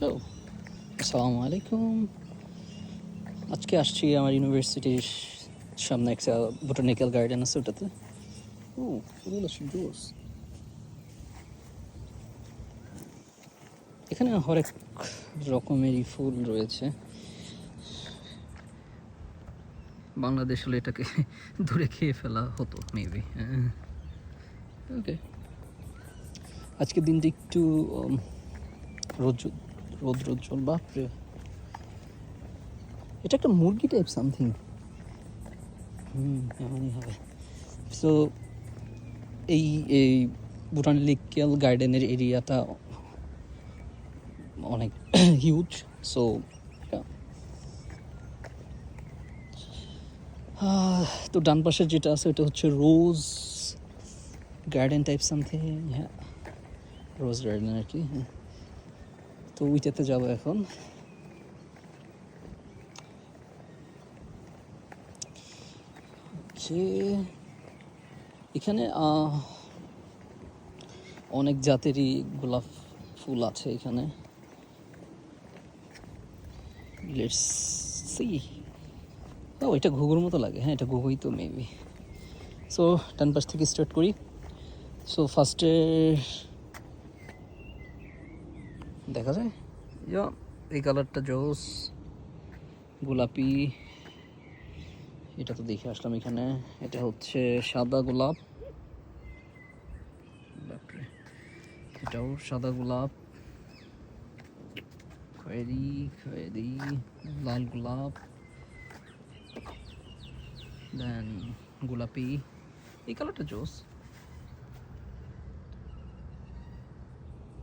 তো আসসালামু আলাইকুম। আজকে আসছি আমার ইউনিভার্সিটির সামনে একটা বোটানিক্যাল গার্ডেন আছে ওটাতে। ও ফুলগুলো জোস এখানে হরেক রকমেরই ফুল রয়েছে। বাংলাদেশ হলে এটাকে ধরে খেয়ে ফেলা হতো মেবি ওকে আজকের দিনটা একটু উম, রোদ রোদ রোজ্জ্বল বাপরে। এটা একটা মুরগি টাইপ সামথিং হুম, এমনই হবে। সো এই এই বোটানিক্যাল গার্ডেনের এরিয়াটা অনেক হিউজ সো তো ডান পাশের যেটা আছে, ওটা হচ্ছে রোজ গার্ডেন টাইপ সামথিং হ্যাঁ। রোজ গার্ডেন আর কি হ্যাঁ। তো ওইটাতে যাব এখন। এখানে অনেক জাতেরই গোলাপ ফুল আছে এখানে। সি ও এটা ঘুঘুর মতো লাগে। হ্যাঁ এটা ঘুঘুই তো মেবি সো ডান পাশ থেকে স্টার্ট করি। সো ফার্স্টে দেখা যায়? ইয়া এই কালারটা জোস। গোলাপি। এটা তো দেখে আসলাম এখানে। এটা হচ্ছে সাদা গোলাপ। এটাও সাদা গোলাপ। খয়েরি খয়েরি লাল গোলাপ। দেন গোলাপি। এই কালারটা জোস।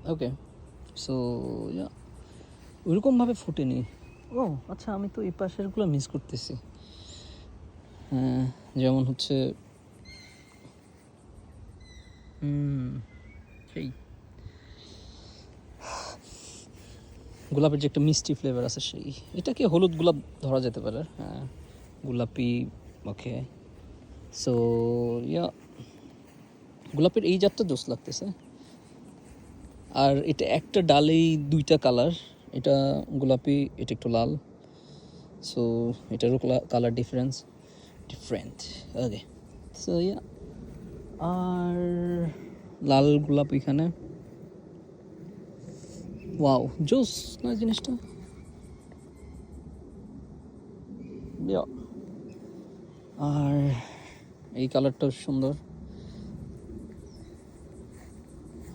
Okay so ওইরকমভাবে ফুটেনি। ও আচ্ছা আমি তো এই পাশেরগুলো মিস করতেছি। হ্যাঁ যেমন হচ্ছে সেই। গোলাপের যে একটা মিষ্টি ফ্লেভার আছে সেই। এটাকে হলুদ গোলাপ ধরা যেতে পারে? হ্যাঁ গোলাপি ওকে সো ইয়া গোলাপের এই জাতটা জোস লাগতেছে। আর এটা একটা ডালেই দুইটা কালার। এটা গোলাপি, এটা একটু লাল। সো এটারও colour difference different okay so yeah আর লাল গোলাপ এখানে। ওয়াও জোস, না জিনিসটা? আর এই কালারটাও সুন্দর।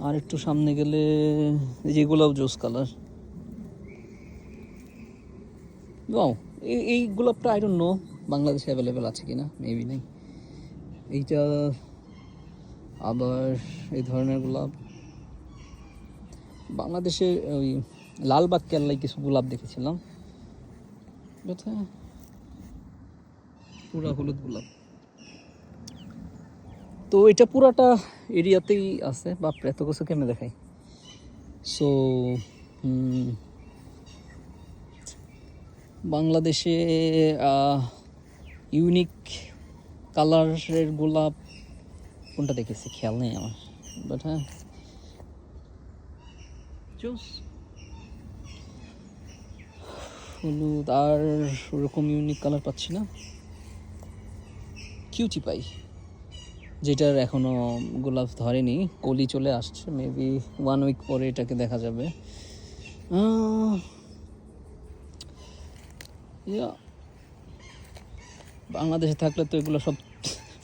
আর একটু সামনে গেলে এই যে গোলাপ জোস কালার। এই এই গোলাপটা আই ডোন্ট নো বাংলাদেশে অ্যাভেলেবেল আছে কিনা মেবি নেই। এইটা আবার এই ধরনের গোলাপ। বাংলাদেশে ওই লালবাগ কেল্লায় কিছু গোলাপ দেখেছিলাম। পুরা হলুদ গোলাপ। তো এটা পুরাটা এরিয়াতেই আছে। বাপরে, এত কিছু কেমনে দেখাই? সো বাংলাদেশে ইউনিক কালারের গোলাপ কোনটা দেখেছি? খেয়াল নেই আমার। বাট হ্যাঁ। হলুদ, আর ওরকম ইউনিক কালার পাচ্ছি না। কিউটি পাই যেটার এখনও গোলাপ ধরেনি, কলি চলে আসছে মেবি ওয়ান উইক পরে এটাকে দেখা যাবে। বাংলাদেশে থাকলে তো এগুলো সব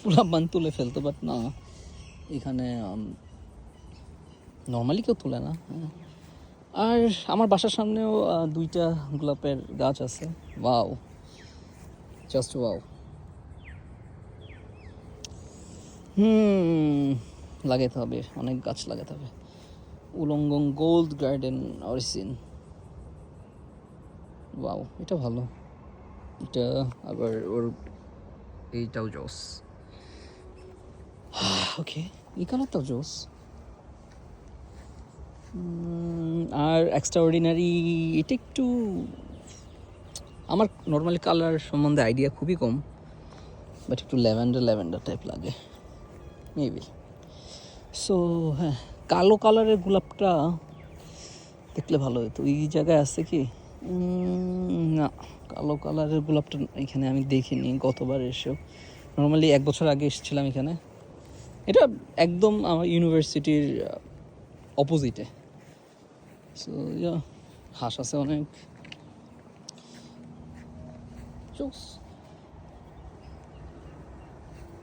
গোলাপ তুলে ফেলতো বাট না। এখানে নর্মালি কেউ তোলে না। আর আমার বাসার সামনেও দুইটা গোলাপের গাছ আছে। ওয়াও জাস্ট ওয়াও হুম লাগাতে হবে, অনেক গাছ লাগাতে হবে। Wollongong gold garden origin. Wow, এটা ভালো। এটা আবার ওর এইটাও জোস। ওকে, এই কালারটাও জোস। আর এক্সট্রা অর্ডিনারি এটা একটু আমার নর্মালি কালার সম্বন্ধে আইডিয়া খুবই কম বাট একটু ল্যাভেন্ডার ল্যাভেন্ডার টাইপ লাগে। মেবি। সো হ্যাঁ কালো কালারের গোলাপটা দেখলে ভালো হতো এই জায়গায় আছে কি? না, কালো কালারের গোলাপটা এখানে আমি দেখিনি, গতবার এসেও। নর্মালি এক বছর আগে এসেছিলাম এখানে। এটা একদম আমার ইউনিভার্সিটির অপোজিটে সো হাঁস আছে অনেক। জোস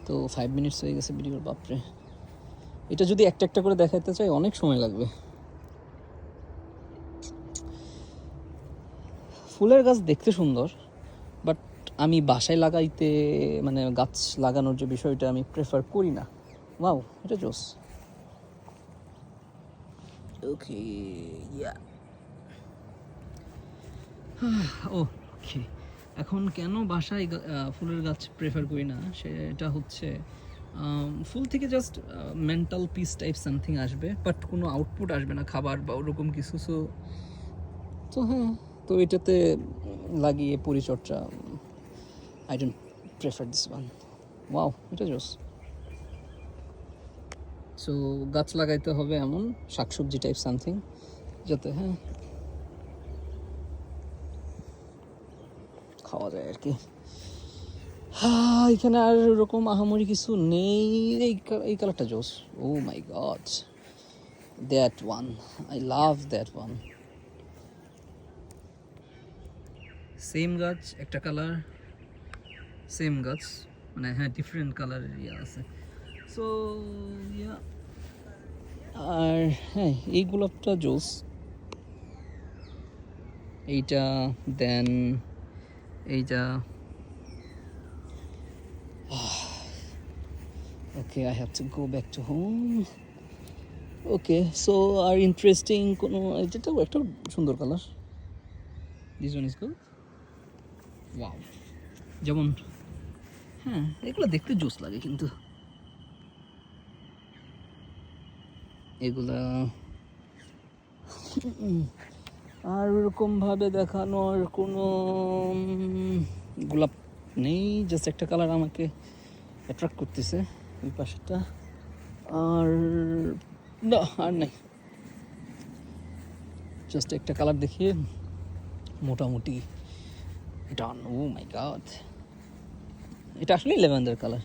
তো ফাইভ মিনিটস হয়ে গেছে ভিডিওর বাপরে। এটা যদি একটা একটা করে দেখাতে চাই, অনেক সময় লাগবে। ফুলের গাছ দেখতে সুন্দর বাট আমি বাসায় লাগাইতে মানে গাছ লাগানোর যে বিষয়টা আমি প্রেফার করি না। ওয়াও এটা জোস। ওকে ইয়া ওকে এখন কেন বাসায় ফুলের গাছ প্রেফার করি না? সেটা হচ্ছে ফুল থেকে just mental peace type something আসবে বাট কোনো আউটপুট আসবে না, খাবার বা ওরকম কিছু সো তো হ্যাঁ তো এটাতে লাগিয়ে পরিচর্যা I don't prefer this one wow এটা জোস সো গাছ লাগাইতে হবে এমন, শাকসবজি টাইপ সামথিং যাতে হ্যাঁ খাওয়া যায় আর কি। হ্যাঁ এখানে আর ওরকম আহামরি কিছু নেই। এই এই কালারটা জোস। ও my god that one I love that one same গাছ, একটা কালার সেম গাছ। মানে হ্যাঁ ডিফারেন্ট কালারের ইয়ে আছে। সো ইয়া আর হ্যাঁ এই গোলাপটা জোস। এইটা দেন এইটা okay I have to go back to home okay so R interesting কোনো এটাও একটা সুন্দর colour this one is good wow যেমন হ্যাঁ এগুলো দেখতে জোস লাগে কিন্তু। এগুলা আর ওরকমভাবে দেখানোর কোনো গোলাপ নেই জাস্ট একটা কালার আমাকে অ্যাট্রাক্ট করতেছে ওই পাশেটা আর, না, আর নেই। জাস্ট একটা কালার দেখিয়ে মোটামুটি ডান ও মাই গড এটা আসলে lavender colour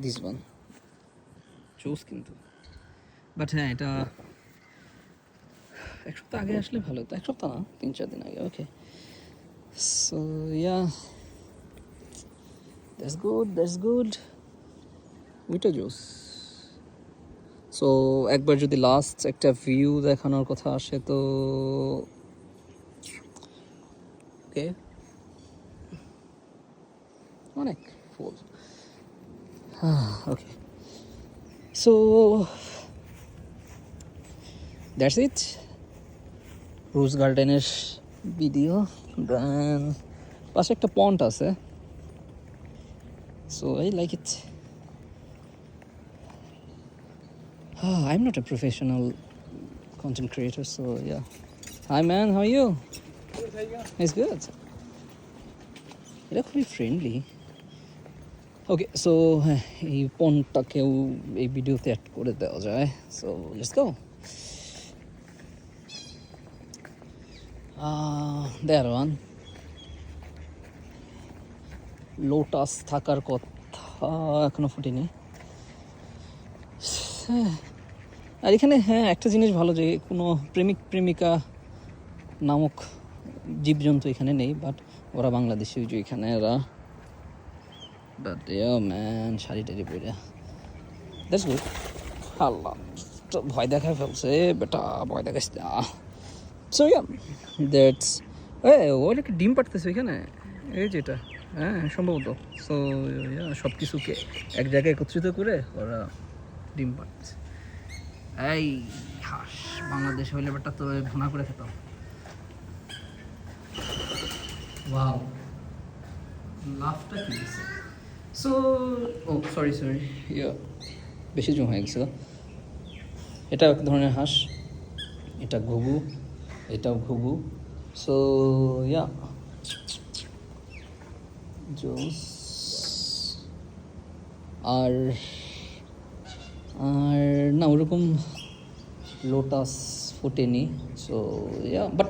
this one choose কিন্তু। বাট হ্যাঁ এটা এক সপ্তাহ আগে আসলে ভালো হতো এক সপ্তাহ না, তিন, চার দিন আগে okay so yeah that's good that's good ওইটা জোস সো একবার যদি লাস্ট একটা ভিউ দেখানোর কথা আসে তো ওকে অনেক ফুল ওকে সো দ্যাটস ইট রোজ গার্ডেনের ভিডিও দেন পাশে একটা পন্ট আছে। So I like it I'm not a professional content creator, so yeah. Hi man, how are you? It's good. এটা খুবই ফ্রেন্ডলি ওকে সো এই পনটাকেও এই ভিডিওতে অ্যাড করে দেওয়া যায়। So let's go there one lotus থাকার কথা এখনও ফুটেনি। হ্যাঁ। আর এখানে হ্যাঁ একটা জিনিস ভালো যে কোনো প্রেমিক, প্রেমিকা নামক জীবজন্তু এখানে নেই বাট ওরা বাংলাদেশি যে এখানে এরা। ম্যান শাড়ি টাড়ি পরে দ্যাটস ভয় দেখায় ফেলছে, বেটা, ভয় দেখাস না। সো ইয়া দ্যাটস এ ওরা কি ডিম পাড়তেছে এখানে? এই যেটা হ্যাঁ সম্ভবত। সো সব কিছুকে এক জায়গায় একত্রিত করে ওরা ডিম পাড়ছে এই, হাঁস, বাংলাদেশ হইলে বেটা তো ভুনা করে খেতাম। ওয়াও লাভটা কি so oh sorry sorry yeah বেশি জম হয়ে গেছিল এটা এক ধরনের হাঁস, এটা ঘুঘু। এটাও ঘুঘু। সো ইয়া জোস। আর আর, না, ওরকম লোটাস ফোটেনি। সো ইয়া বাট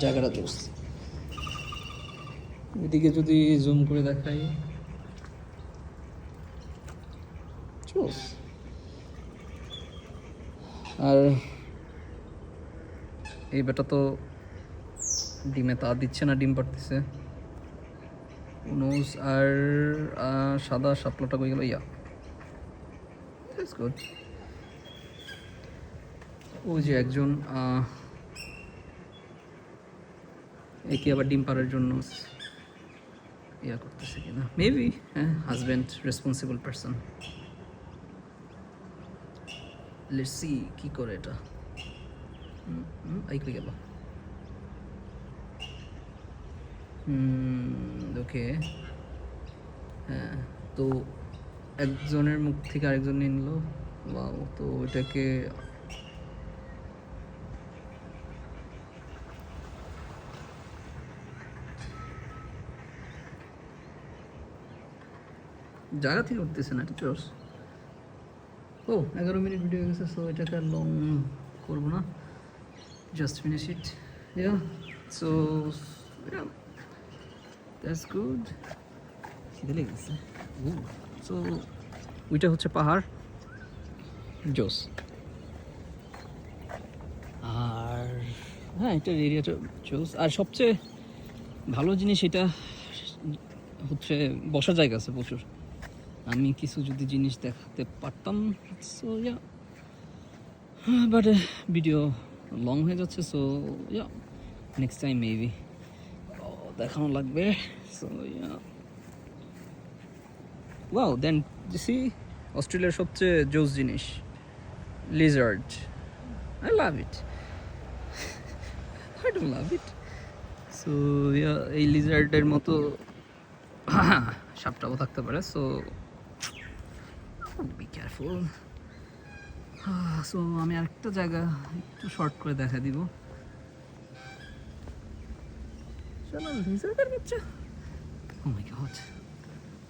জায়গাটা জোস। এদিকে যদি জুম করে দেখাই। জোস। আর এই বেটা তো ডিমে তা দিচ্ছে না, ডিম পাড়তেছে। নোজ আর সাদা শাপলাটা কই গেল? ইয়া। গুড ওই যে একজন একে আবার ডিম পাড়ার জন্য ইয়া করতেছে কিনা? মেবি হ্যাঁ husband responsible person let's see কি করে এটা। গেল ওকে হ্যাঁ তো একজনের মুখ থেকে আরেকজন নিয়ে নিল Wow, তো ওইটাকে জায়গা থেকে উঠতেছে না টিচার্স ও এগারো মিনিট ভিডিও গেছে সো এটাকে লং করব না just finish it yeah so that's good খিদে লেগেছে। সো ওইটা হচ্ছে পাহাড়। জোস আর হ্যাঁ এটার এরিয়াটা জোস আর সবচেয়ে ভালো জিনিস এটা হচ্ছে বসার জায়গা আছে প্রচুর। আমি কিছু যদি জিনিস দেখাতে পারতাম so yeah but video long হয়ে যাচ্ছে so yeah next time maybe দেখানো লাগবে so yeah wow then see অস্ট্রেলিয়ার সবচেয়ে জোস জিনিস lizard I love it I don't love it so yeah এই লিজার্ডের মতো সাপটাও থাকতে পারে সো বি কেয়ারফুল সো আমি আরেকটা জায়গা একটু শর্ট করে দেখা দিব। মাই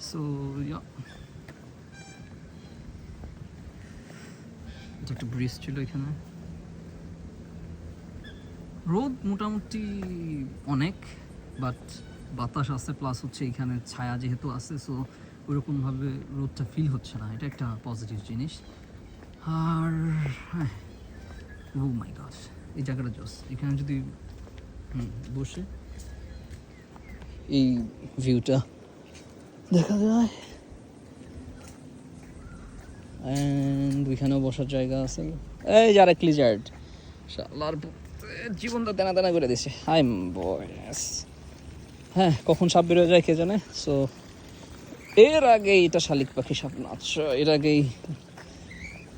সো ইয়া এটা একটা ব্রিজ ছিল এখানে। রোদ মোটামুটি অনেক বাট বাতাস আছে প্লাস হচ্ছে এখানে ছায়া যেহেতু আছে সো ওরকমভাবে রোদটা ফিল হচ্ছে না। এটা একটা পজিটিভ জিনিস। আর ও মাই গড এই জায়গাটা জোস এখানে যদি বসে, এই ভিউটা দেখা যায়। অ্যান্ড ওইখানেও বসার জায়গা আছে। এই যে আরেক লিজার্ড শালার জীবনটা দেনা দেনা করে দিছে। হাই বয়স হ্যাঁ কখন সাপ বেরোয় যায় কে জানে? সো এর আগেই এটা শালিক পাখি সাপ না আচ্ছা এর আগেই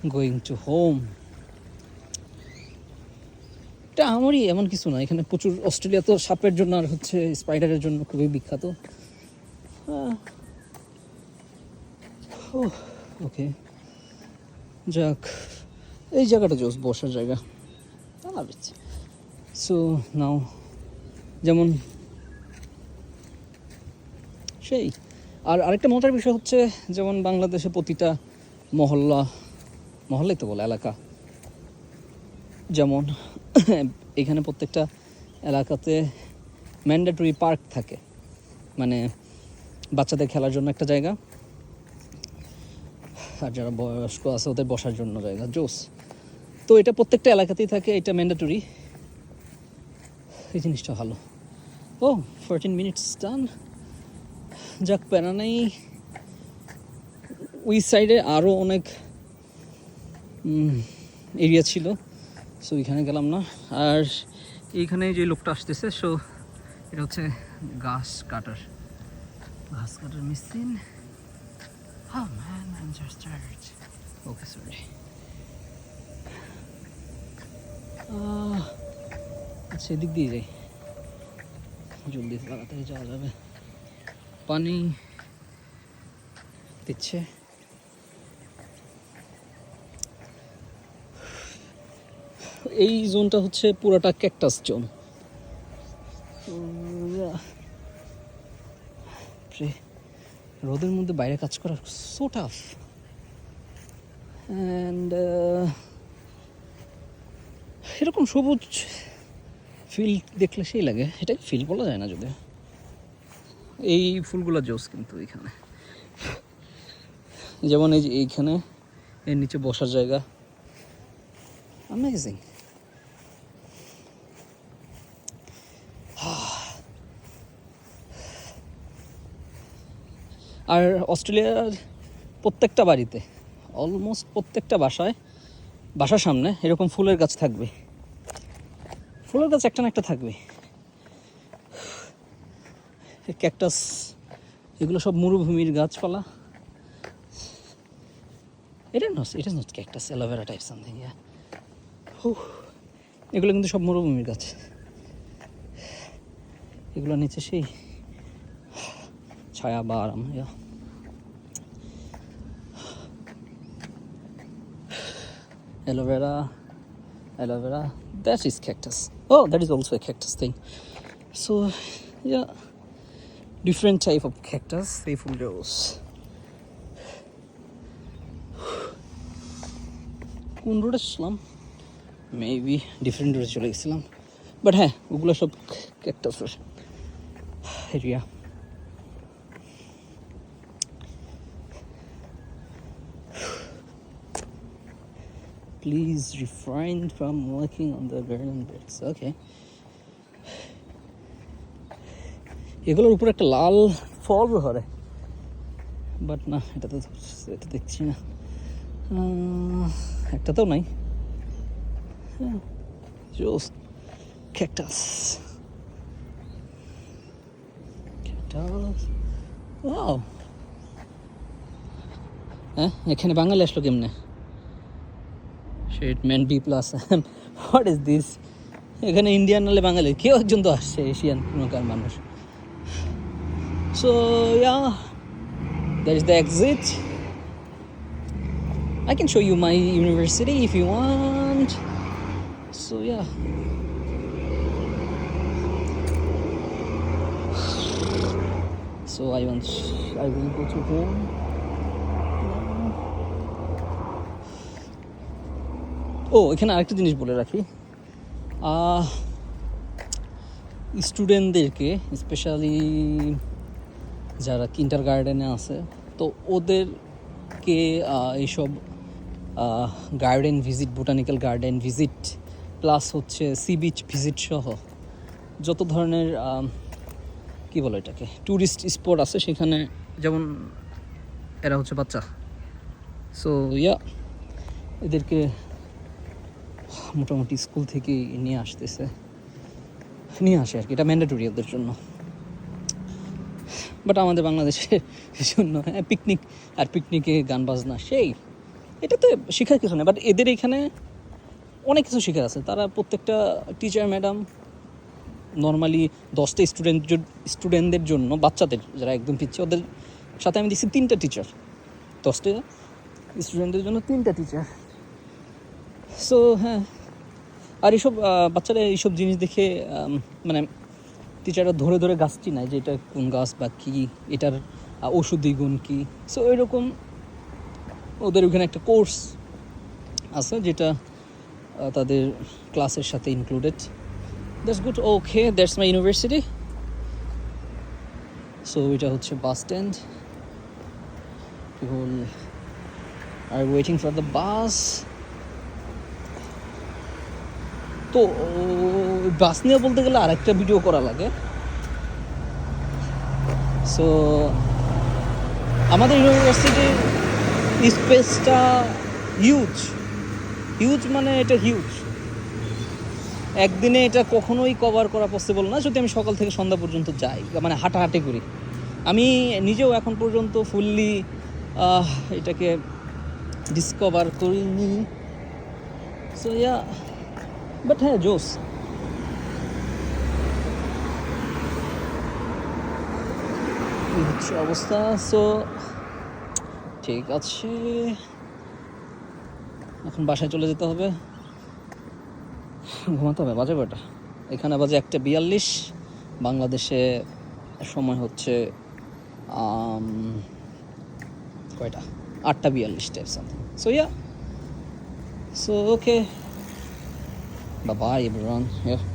গোয়িং টু হোম এটা আমারই এমন কিছু না এখানে প্রচুর অস্ট্রেলিয়া তো সাপের জন্য আর হচ্ছে স্পাইডারের জন্য খুবই বিখ্যাত। ওকে যাক এই জায়গাটা জোস বসার জায়গা। সো নাও যেমন সেই। আর আরেকটা মজার বিষয় হচ্ছে যেমন বাংলাদেশে প্রতিটা মহল্লা মহল্লাই তো বলে, এলাকা। যেমন, এখানে প্রত্যেকটা এলাকাতে ম্যান্ডেটরি পার্ক থাকে। মানে বাচ্চাদের খেলার জন্য একটা জায়গা, আর যারা বয়স্ক আছে ওদের বসার জন্য জায়গা, জোস। তো এটা প্রত্যেকটা এলাকাতেই থাকে, এটা ম্যান্ডেটরি এই জিনিসটা ভালো। ও ফোরটিন মিনিটস ডান যাক, প্যারা নেই। ওই সাইডে আরও অনেক এরিয়া ছিল। সো এখানে গেলাম না। আর এইখানে যে লোকটা আসতেছে সো এটা হচ্ছে ঘাস কাটার। ঘাস কাটার মেশিন Oh man. আচ্ছা এদিক দিয়ে যাই। জলদি তাড়াতাড়ি যাওয়া যাবে। পানি দিচ্ছে। এই জোনটা হচ্ছে পুরোটা ক্যাকটাস জোন। রোদের মধ্যে বাইরে কাজ করা সো টাফ অ্যান্ড এরকম সবুজ ফিল দেখলে সেই লাগে। এটাকে ফিল বলা যায় না যদি এই ফুলগুলো জোস কিন্তু এখানে। যেমন এই যে এইখানে এর নিচে বসার জায়গা। অ্যামেজিং আর অস্ট্রেলিয়ার প্রত্যেকটা বাড়িতে অলমোস্ট প্রত্যেকটা বাসায়, বাসার সামনে এরকম ফুলের গাছ থাকবে। ফুলের গাছ একটা না একটা থাকবে। ক্যাকটাস এগুলো সব মরুভূমির গাছপালা। এটা it is not cactus aloe vera type something yeah এগুলো কিন্তু সব মরুভূমির গাছ। এগুলো নিচে সেই ছায়া বা আরাম yeah aloe aloe vera that is cactus oh that is also a cactus thing so yeah different type of cactus এই ফুল rose কোন রোডে ছিলাম মেবি ডিফারেন্ট রোডে চলে গেছিলাম বাট হ্যাঁ ওগুলো সব ক্যাকটাসের area Please refrain from working on the garden beds. Okay. এগুলোর উপরে একটা লাল ফল ধরে বাট না এটা তো এটা দেখছি না। আহ, তো নাই। জোস ক্যাকটাস ক্যাকটাস ওয়াও হ্যাঁ এখানে বাঙালি আসলো কেমনে? Shit man B plus what is this এখানে ইন্ডিয়ান নালে বাঙালি, কেউ একজন তো আসছে এশিয়ান কোনোকার মানুষ so yeah that is the exit I can show you my university if you want. So, yeah. So, I want, I will go to home. ও, এখানে আরেকটা জিনিস বলে রাখি। স্টুডেন্টদেরকে স্পেশালি যারা কিন্টার গার্ডেনে আছে, তো ওদেরকে এইসব garden visit botanical garden visit plus হচ্ছে সি বিচ ভিজিট সহ যত ধরনের কি বলে এটাকে ট্যুরিস্ট স্পট আছে সেখানে যেমন এরা হচ্ছে বাচ্চা। সো ইয়া এদেরকে মোটামুটি স্কুল থেকেই নিয়ে আসতেছে। নিয়ে আসে আর কি, এটা ম্যান্ডেটরি ওদের জন্য। বাট আমাদের বাংলাদেশের জন্য হ্যাঁ পিকনিক আর পিকনিকে গান বাজনা, সেই। এটা তো শেখার কিছু নেই বাট এদের এখানে অনেক কিছু শেখার আছে। তারা প্রত্যেকটা টিচার ম্যাডাম নর্মালি দশটা স্টুডেন্ট স্টুডেন্টদের জন্য, বাচ্চাদের যারা একদম পিচ্ছে ওদের সাথে আমি দেখছি তিনটা টিচার দশটা স্টুডেন্টদের জন্য তিনটা টিচার সো হ্যাঁ আর এইসব বাচ্চারা এইসব জিনিস দেখে মানে টিচাররা ধরে ধরে গাছ চিনায় যে এটা কোন গাছ বা কী, এটার ঔষধি গুণ কী। সো এরকম ওদের ওখানে একটা কোর্স আছে যেটা তাদের ক্লাসের সাথে included that's good okay that's my university so এটা হচ্ছে বাস স্ট্যান্ড আর ওয়েটিং ফর দ্য বাস তো বাস নিয়ে বলতে গেলে আরেকটা ভিডিও করা লাগে। সো আমাদের ইউনিভার্সিটির স্পেসটা হিউজ হিউজ মানে এটা হিউজ একদিনে এটা কখনোই কভার করা পসিবল না, যদি আমি সকাল থেকে সন্ধ্যা পর্যন্ত যাই মানে হাঁটাহাঁটি করি। আমি নিজেও এখন পর্যন্ত ফুললি এটাকে ডিসকভার করিনি। সো ইয়া বাট হ্যাঁ জোস হচ্ছে অবস্থা? সো ঠিক আছে। এখন বাসায় চলে যেতে হবে। ঘুমাতে হবে, বাজে কয়টা? এখানে বাজে একটা বিয়াল্লিশ। বাংলাদেশে সময় হচ্ছে কয়টা? আটটা বিয়াল্লিশ type so yeah so okay Bye bye everyone. Yeah.